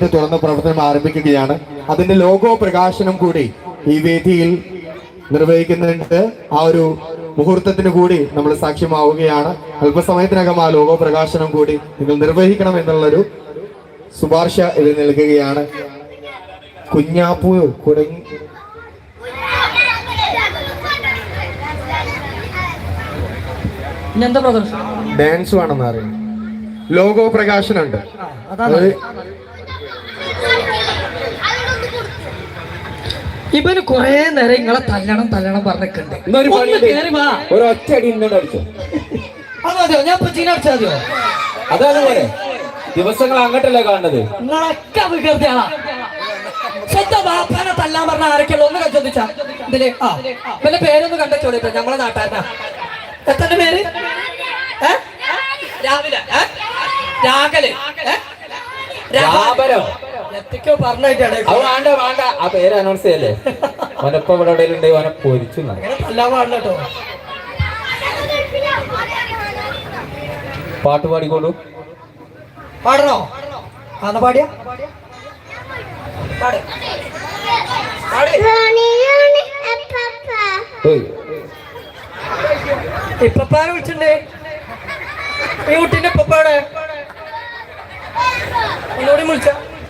തുറന്ന പ്രവർത്തനം ആരംഭിക്കുകയാണ്. അതിന്റെ ലോഗോ പ്രകാശനം കൂടി ഈ വേദിയിൽ നിർവഹിക്കുന്നുണ്ട്. ആ ഒരു മുഹൂർത്തത്തിന് കൂടി നമ്മൾ സാക്ഷ്യമാവുകയാണ്. അല്പസമയത്തിനകം ആ ലോഗോ പ്രകാശനം കൂടി നിങ്ങൾ നിർവഹിക്കണം എന്നുള്ളൊരു ശുപാർശ ഇത് നൽകുകയാണ്. കുഞ്ഞാപ്പൂ കുടങ്ങി ഡാൻസ് വേണമെന്ന് അറിയാം. ലോഗോ പ്രകാശനം ഉണ്ട്. ഇവന് കൊറേ നേരം ഇങ്ങളെ തല്ലണം തല്ലണം പറഞ്ഞിട്ടുണ്ട്. ഇന്നൊരു കേറി വാ. ഒരു ഒറ്റ അടി ഇന്നോട് അടിച്ചു. അത് മതിയോ? ഞാൻ ഇപ്പൊ ചീന അടിച്ചാൽ മതിയോ? അതാണ് പോലെ ദിവസങ്ങൾ അങ്ങോട്ടല്ലേ കാണുന്നത്? നിങ്ങളൊക്കെ വികൃതിയാളാ സ്വന്തം വാപ്പാനെ തല്ലാൻ പറഞ്ഞ ആരൊക്കെയുള്ള? ഒന്ന് ചോദിച്ചാ. ഇതിൽ ആ പിന്നെ പേരൊന്ന് കണ്ടോളിട്ടോ ഞമ്മളെ നാട്ടാരനാ എത്ര പേര്? രാവിലെ? രാഗൽ? രാപരം. അത് വേണ്ട വേണ്ട. ആ പേര് അനൗൺസ് ചെയ്യല്ലേ? ഓനപ്പ ഇവിടെ എവിടെയുണ്ട്? ഓനെ പൊരിച്ചു പാട്ട് പാടിക്കോളൂ. പാടണോ? ആന്ന പാടിയ? ഇപ്പപ്പാനെ വിളിച്ചിട്ടുണ്ട്. ഈ കുട്ടീന്റെ ഇപ്പപ്പാടെ ഒന്നുകൂടി വിളിച്ച.